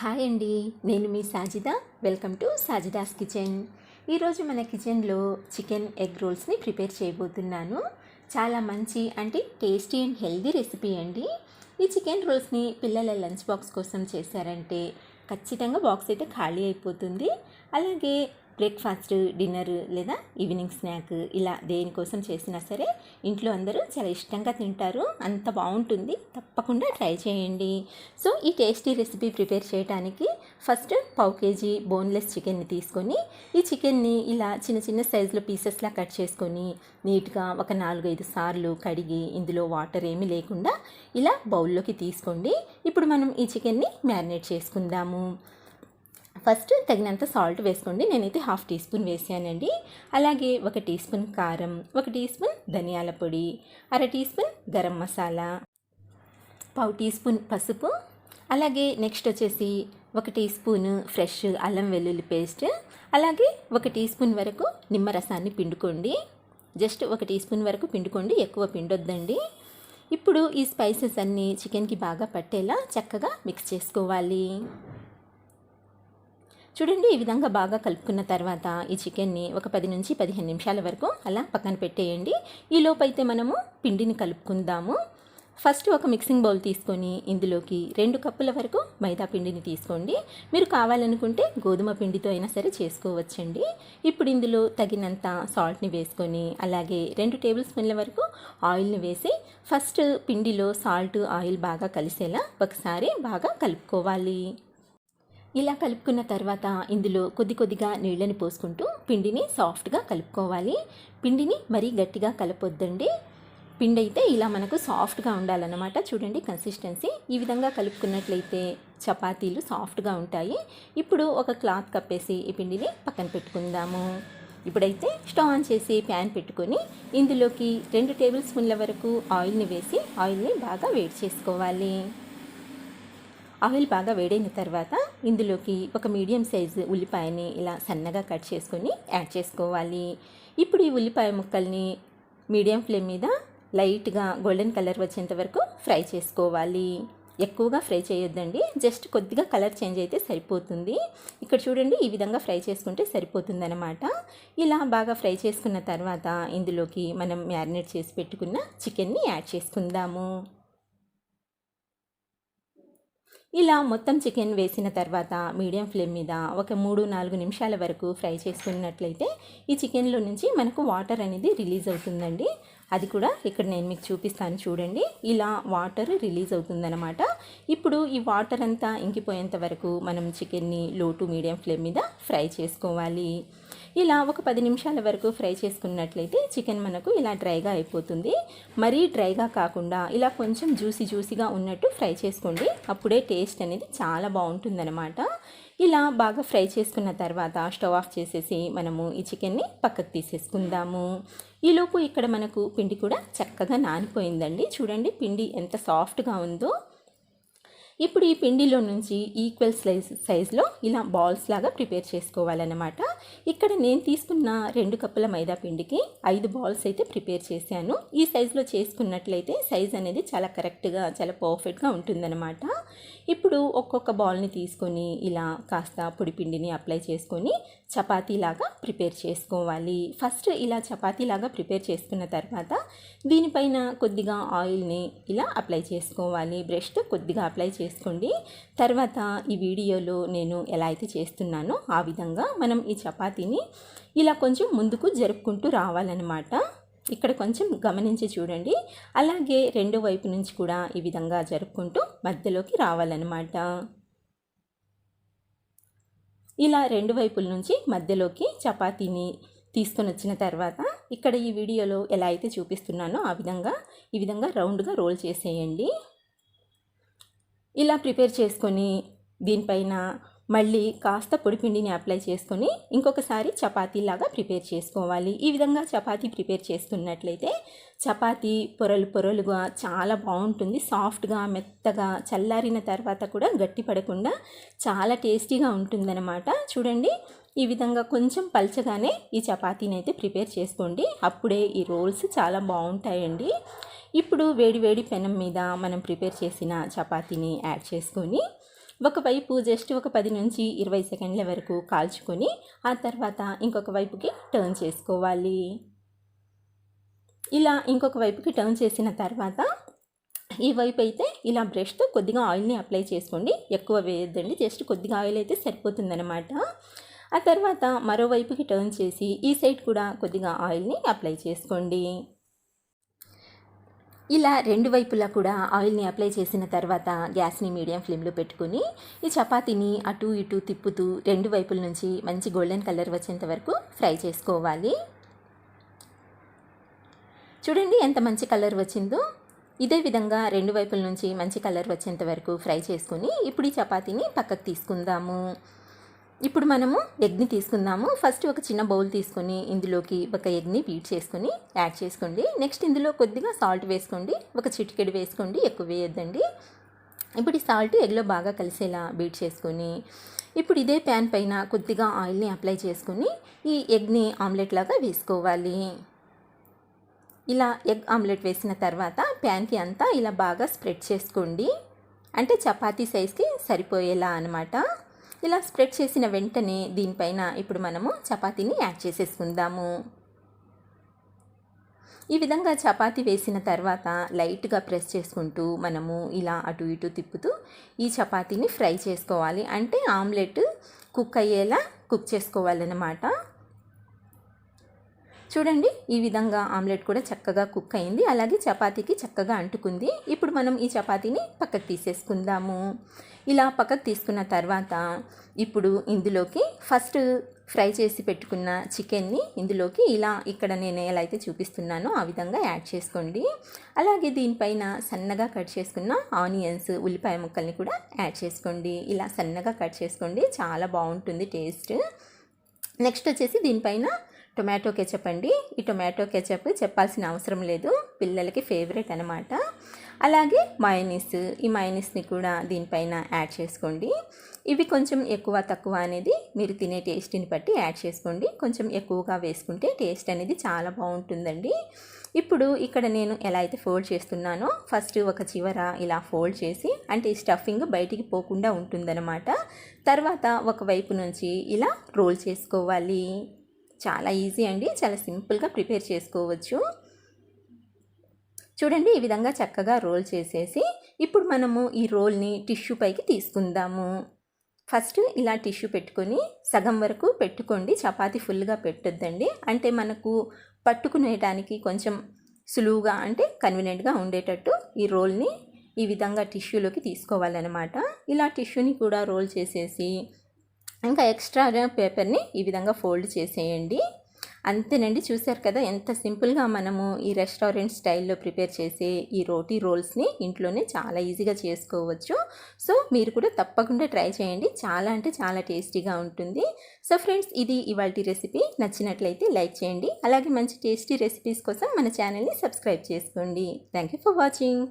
Hi అండి నేను మీ Sajida. Welcome to Sajida's kitchen. ఈరోజు మన కిచెన్లో చికెన్ ఎగ్ రోల్స్ని ప్రిపేర్ చేయబోతున్నాను. చాలా మంచి అంటే టేస్టీ అండ్ హెల్దీ రెసిపీ అండి. ఈ చికెన్ రోల్స్ని పిల్లల లంచ్ బాక్స్ కోసం చేశారంటే ఖచ్చితంగా బాక్స్ అయితే ఖాళీ అయిపోతుంది. అలాగే బ్రేక్ఫాస్ట్ డిన్నర్ లేదా ఈవినింగ్ స్నాక్ ఇలా దేనికోసం చేసినా సరే ఇంట్లో అందరూ చాలా ఇష్టంగా తింటారు. అంత బాగుంటుంది. తప్పకుండా ట్రై చేయండి. సో ఈ టేస్టీ రెసిపీ ప్రిపేర్ చేయడానికి ఫస్ట్ పావు కేజీ బోన్లెస్ చికెన్ని తీసుకొని ఈ చికెన్ని ఇలా చిన్న చిన్న సైజులో పీసెస్లా కట్ చేసుకొని నీట్గా ఒక నాలుగైదు సార్లు కడిగి ఇందులో వాటర్ ఏమీ లేకుండా ఇలా బౌల్లోకి తీసుకోండి. ఇప్పుడు మనం ఈ చికెన్ని మ్యారినేట్ చేసుకుందాము. ఫస్ట్ తగినంత సాల్ట్ వేసుకోండి. నేనైతే హాఫ్ టీ స్పూన్ వేసానండి. అలాగే ఒక టీ స్పూన్ కారం ఒక టీ స్పూన్ ధనియాల పొడి అర టీ స్పూన్ గరం మసాలా పావు టీ స్పూన్ పసుపు అలాగే నెక్స్ట్ వచ్చేసి ఒక టీ స్పూన్ ఫ్రెష్ అల్లం వెల్లుల్లి పేస్ట్ అలాగే ఒక టీ స్పూన్ వరకు నిమ్మరసాన్ని పిండుకోండి. జస్ట్ ఒక టీ స్పూన్ వరకు పిండుకోండి. ఎక్కువ పిండొద్దండి. ఇప్పుడు ఈ స్పైసెస్ అన్నీ చికెన్కి బాగా పట్టేలా చక్కగా మిక్స్ చేసుకోవాలి. చూడండి ఈ విధంగా బాగా కలుపుకున్న తర్వాత ఈ చికెన్ని ఒక పది నుంచి పదిహేను నిమిషాల వరకు అలా పక్కన పెట్టేయండి. ఈ లోపైతే మనము పిండిని కలుపుకుందాము. ఫస్ట్ ఒక మిక్సింగ్ బౌల్ తీసుకొని ఇందులోకి రెండు కప్పుల వరకు మైదా పిండిని తీసుకోండి. మీరు కావాలనుకుంటే గోధుమ పిండితో అయినా సరే చేసుకోవచ్చండి. ఇప్పుడు ఇందులో తగినంత సాల్ట్ని వేసుకొని అలాగే రెండు టేబుల్ స్పూన్ల వరకు ఆయిల్ని వేసి ఫస్ట్ పిండిలో సాల్ట్ ఆయిల్ బాగా కలిసేలా ఒకసారి బాగా కలుపుకోవాలి. ఇలా కలుపుకున్న తర్వాత ఇందులో కొద్ది కొద్దిగా నీళ్ళని పోసుకుంటూ పిండిని సాఫ్ట్గా కలుపుకోవాలి. పిండిని మరీ గట్టిగా కలపొద్దండి. పిండి అయితే ఇలా మనకు సాఫ్ట్గా ఉండాలన్నమాట. చూడండి కన్సిస్టెన్సీ. ఈ విధంగా కలుపుకున్నట్లయితే చపాతీలు సాఫ్ట్గా ఉంటాయి. ఇప్పుడు ఒక క్లాత్ కప్పేసి ఈ పిండిని పక్కన పెట్టుకుందాము. ఇప్పుడైతే స్టవ్ ఆన్ చేసి ప్యాన్ పెట్టుకొని ఇందులోకి రెండు టేబుల్ స్పూన్ల వరకు ఆయిల్ని వేసి ఆయిల్ని బాగా వేడి చేసుకోవాలి. ఆయిల్ బాగా వేడైన తర్వాత ఇందులోకి ఒక మీడియం సైజు ఉల్లిపాయని ఇలా సన్నగా కట్ చేసుకొని యాడ్ చేసుకోవాలి. ఇప్పుడు ఈ ఉల్లిపాయ ముక్కల్ని మీడియం ఫ్లేమ్ మీద లైట్గా గోల్డెన్ కలర్ వచ్చేంత వరకు ఫ్రై చేసుకోవాలి. ఎక్కువగా ఫ్రై చేయొద్దండి. జస్ట్ కొద్దిగా కలర్ చేంజ్ అయితే సరిపోతుంది. ఇక్కడ చూడండి ఈ విధంగా ఫ్రై చేసుకుంటే సరిపోతుందనమాట ఇలా బాగా ఫ్రై చేసుకున్న తర్వాత ఇందులోకి మనం మ్యారినేట్ చేసి పెట్టుకున్న చికెన్ని యాడ్ చేసుకుందాము. ఇలా మొత్తం చికెన్ వేసిన తర్వాత మీడియం ఫ్లేమ్ మీద ఒక మూడు నాలుగు నిమిషాల వరకు ఫ్రై చేసుకున్నట్లయితే ఈ చికెన్లో నుంచి మనకు వాటర్ అనేది రిలీజ్ అవుతుందండి. అది కూడా ఇక్కడ నేను మీకు చూపిస్తాను చూడండి. ఇలా వాటర్ రిలీజ్ అవుతుందన్నమాట. ఇప్పుడు ఈ వాటర్ అంతా ఇంకిపోయేంత వరకు మనం చికెన్ని లో టు మీడియం ఫ్లేమ్ మీద ఫ్రై చేసుకోవాలి. ఇలా ఒక పది నిమిషాల వరకు ఫ్రై చేసుకున్నట్లయితే చికెన్ మనకు ఇలా డ్రైగా అయిపోతుంది. మరీ డ్రైగా కాకుండా ఇలా కొంచెం జ్యూసీ జ్యూసీగా ఉన్నట్టు ఫ్రై చేసుకోండి. అప్పుడే టేస్ట్ అనేది చాలా బాగుంటుందన్నమాట. ఇలా బాగా ఫ్రై చేసుకున్న తర్వాత స్టవ్ ఆఫ్ చేసేసి మనము ఈ చికెన్ని పక్కకు తీసేసుకుందాము. ఈలోపు ఇక్కడ మనకు పిండి కూడా చక్కగా నానిపోయిందండి. చూడండి పిండి ఎంత సాఫ్ట్గా ఉందో. ఇప్పుడు ఈ పిండిలో నుంచి ఈక్వల్ సైజ్ సైజులో ఇలా బాల్స్ లాగా ప్రిపేర్ చేసుకోవాలన్నమాట. ఇక్కడ నేను తీసుకున్న రెండు కప్పుల మైదా పిండికి ఐదు బాల్స్ అయితే ప్రిపేర్ చేశాను. ఈ సైజులో చేసుకున్నట్లయితే సైజ్ అనేది చాలా కరెక్ట్గా చాలా పర్ఫెక్ట్గా ఉంటుందన్నమాట. ఇప్పుడు ఒక్కొక్క బాల్ని తీసుకొని ఇలా కాస్త పొడిపిండిని అప్లై చేసుకొని చపాతీలాగా ప్రిపేర్ చేసుకోవాలి. ఫస్ట్ ఇలా చపాతీలాగా ప్రిపేర్ చేసుకున్న తర్వాత దీనిపైన కొద్దిగా ఆయిల్ని ఇలా అప్లై చేసుకోవాలి. బ్రష్తో కొద్దిగా అప్లై చేసుకోండి. తర్వాత ఈ వీడియోలో నేను ఎలా అయితే చేస్తున్నానో ఆ విధంగా మనం ఈ చపాతీని ఇలా కొంచెం ముందుకు జరుపుకుంటూ రావాలన్నమాట. ఇక్కడ కొంచెం గమనించి చూడండి. అలాగే రెండో వైపు నుంచి కూడా ఈ విధంగా జరుపుకుంటూ మధ్యలోకి రావాలన్నమాట. ఇలా రెండు వైపుల నుంచి మధ్యలోకి చపాతీని తీసుకొని వచ్చిన తర్వాత ఇక్కడ ఈ వీడియోలో ఎలా అయితే చూపిస్తున్నానో ఆ విధంగా ఈ విధంగా రౌండ్గా రోల్ చేసేయండి. ఇలా ప్రిపేర్ చేసుకొని దీనిపైన మళ్ళీ కాస్త పొడిపిండిని అప్లై చేసుకొని ఇంకొకసారి చపాతీలాగా ప్రిపేర్ చేసుకోవాలి. ఈ విధంగా చపాతీ ప్రిపేర్ చేసుకున్నట్లయితే చపాతీ పొరలు పొరలుగా చాలా బాగుంటుంది. సాఫ్ట్గా మెత్తగా చల్లారిన తర్వాత కూడా గట్టి పడకుండా చాలా టేస్టీగా ఉంటుందన్నమాట. చూడండి ఈ విధంగా కొంచెం పల్చగానే ఈ చపాతీని అయితే ప్రిపేర్ చేసుకోండి. అప్పుడే ఈ రోల్స్ చాలా బాగుంటాయండి. ఇప్పుడు వేడి వేడి పెనం మీద మనం ప్రిపేర్ చేసిన చపాతీని యాడ్ చేసుకొని ఒకవైపు జస్ట్ ఒక పది నుంచి ఇరవై సెకండ్ల వరకు కాల్చుకొని ఆ తర్వాత ఇంకొక వైపుకి టర్న్ చేసుకోవాలి. ఇలా ఇంకొక వైపుకి టర్న్ చేసిన తర్వాత ఈ వైపు అయితే ఇలా బ్రష్తో కొద్దిగా ఆయిల్ని అప్లై చేసుకోండి. ఎక్కువ వేయద్దండి జస్ట్ కొద్దిగా ఆయిల్ అయితే సరిపోతుందన్నమాట. ఆ తర్వాత మరోవైపుకి టర్న్ చేసి ఈ సైడ్ కూడా కొద్దిగా ఆయిల్ని అప్లై చేసుకోండి. ఇలా రెండు వైపులా కూడా ఆయిల్ని అప్లై చేసిన తర్వాత గ్యాస్ని మీడియం ఫ్లేమ్లో పెట్టుకుని ఈ చపాతీని అటు ఇటు తిప్పుతూ రెండు వైపుల నుంచి మంచి గోల్డెన్ కలర్ వచ్చేంత వరకు ఫ్రై చేసుకోవాలి. చూడండి ఎంత మంచి కలర్ వచ్చిందో. ఇదే విధంగా రెండు వైపుల నుంచి మంచి కలర్ వచ్చేంత వరకు ఫ్రై చేసుకుని ఇప్పుడు ఈ చపాతీని పక్కకు తీసుకుందాము. ఇప్పుడు మనము ఎగ్ని తీసుకుందాము. ఫస్ట్ ఒక చిన్న బౌల్ తీసుకొని ఇందులోకి ఒక ఎగ్ని బీట్ చేసుకొని యాడ్ చేసుకోండి. నెక్స్ట్ ఇందులో కొద్దిగా సాల్ట్ వేసుకోండి. ఒక చిటికెడు వేసుకోండి. ఎక్కువ వేయొద్దండి. ఇప్పుడు ఈ సాల్ట్ ఎగ్లో బాగా కలిసేలా బీట్ చేసుకొని ఇప్పుడు ఇదే ప్యాన్ పైన కొద్దిగా ఆయిల్ని అప్లై చేసుకొని ఈ ఎగ్ని ఆమ్లెట్ లాగా వేసుకోవాలి. ఇలా ఎగ్ ఆమ్లెట్ వేసిన తర్వాత ప్యాన్కి అంతా ఇలా బాగా స్ప్రెడ్ చేసుకోండి. అంటే చపాతీ సైజ్కి సరిపోయేలా అనమాట ఇలా స్ప్రెడ్ చేసిన వెంటనే దీనిపైన ఇప్పుడు మనము చపాతీని యాడ్ చేసేసుకుందాము. ఈ విధంగా చపాతీ వేసిన తర్వాత లైట్గా ప్రెస్ చేసుకుంటూ మనము ఇలా అటు ఇటు తిప్పుతూ ఈ చపాతీని ఫ్రై చేసుకోవాలి. అంటే ఆమ్లెట్ కుక్ అయ్యేలా కుక్ చేసుకోవాలన్నమాట. చూడండి ఈ విధంగా ఆమ్లెట్ కూడా చక్కగా కుక్ అయింది. అలాగే చపాతీకి చక్కగా అంటుకుంది. ఇప్పుడు మనం ఈ చపాతీని పక్కకు తీసేసుకుందాము. ఇలా పక్కకు తీసుకున్న తర్వాత ఇప్పుడు ఇందులోకి ఫస్ట్ ఫ్రై చేసి పెట్టుకున్న చికెన్ని ఇందులోకి ఇలా ఇక్కడ నేను ఎలా అయితే చూపిస్తున్నానో ఆ విధంగా యాడ్ చేసుకోండి. అలాగే దీనిపైన సన్నగా కట్ చేసుకున్న ఆనియన్స్ ఉల్లిపాయ ముక్కల్ని కూడా యాడ్ చేసుకోండి. ఇలా సన్నగా కట్ చేసుకోండి. చాలా బాగుంటుంది టేస్ట్. నెక్స్ట్ వచ్చేసి దీనిపైన టొమాటో కెచప్ అండి. ఈ టొమాటో కెచప్ చెప్పాల్సిన అవసరం లేదు. పిల్లలకి ఫేవరెట్ అనమాట అలాగే మయోనీస్ ఈ మయోనీస్ని కూడా దీనిపైన యాడ్ చేసుకోండి. ఇవి కొంచెం ఎక్కువ తక్కువ అనేది మీరు తినే టేస్ట్ని బట్టి యాడ్ చేసుకోండి. కొంచెం ఎక్కువగా వేసుకుంటే టేస్ట్ అనేది చాలా బాగుంటుందండి. ఇప్పుడు ఇక్కడ నేను ఎలా అయితే ఫోల్డ్ చేస్తున్నానో ఫస్ట్ ఒక చివర ఇలా ఫోల్డ్ చేసి అంటే స్టఫింగ్ బయటికి పోకుండా ఉంటుందన్నమాట. తర్వాత ఒకవైపు నుంచి ఇలా రోల్ చేసుకోవాలి. చాలా ఈజీ అండి. చాలా సింపుల్గా ప్రిపేర్ చేసుకోవచ్చు. చూడండి ఈ విధంగా చక్కగా రోల్ చేసేసి ఇప్పుడు మనము ఈ రోల్ని టిష్యూ పైకి తీసుకుందాము. ఫస్ట్ ఇలా టిష్యూ పెట్టుకొని సగం వరకు పెట్టుకోండి. చపాతీ ఫుల్గా పెట్టొద్దండి. అంటే మనకు పట్టుకునేటానికి కొంచెం సులువుగా అంటే కన్వీనియంట్గా ఉండేటట్టు ఈ రోల్ని ఈ విధంగా టిష్యూలోకి తీసుకోవాలన్నమాట. ఇలా టిష్యూని కూడా రోల్ చేసేసి ఇంకా ఎక్స్ట్రా పేపర్ని ఈ విధంగా ఫోల్డ్ చేసేయండి. అంతేనండి చూసారు కదా ఎంత సింపుల్గా మనము ఈ రెస్టారెంట్ స్టైల్లో ప్రిపేర్ చేసే ఈ రోటీ రోల్స్ని ఇంట్లోనే చాలా ఈజీగా చేసుకోవచ్చు. సో మీరు కూడా తప్పకుండా ట్రై చేయండి. చాలా అంటే చాలా టేస్టీగా ఉంటుంది. సో ఫ్రెండ్స్ ఇది ఇవాళ రెసిపీ. నచ్చినట్లయితే లైక్ చేయండి. అలాగే మంచి టేస్టీ రెసిపీస్ కోసం మన ఛానల్ని సబ్స్క్రైబ్ చేసుకోండి. Thank you for watching.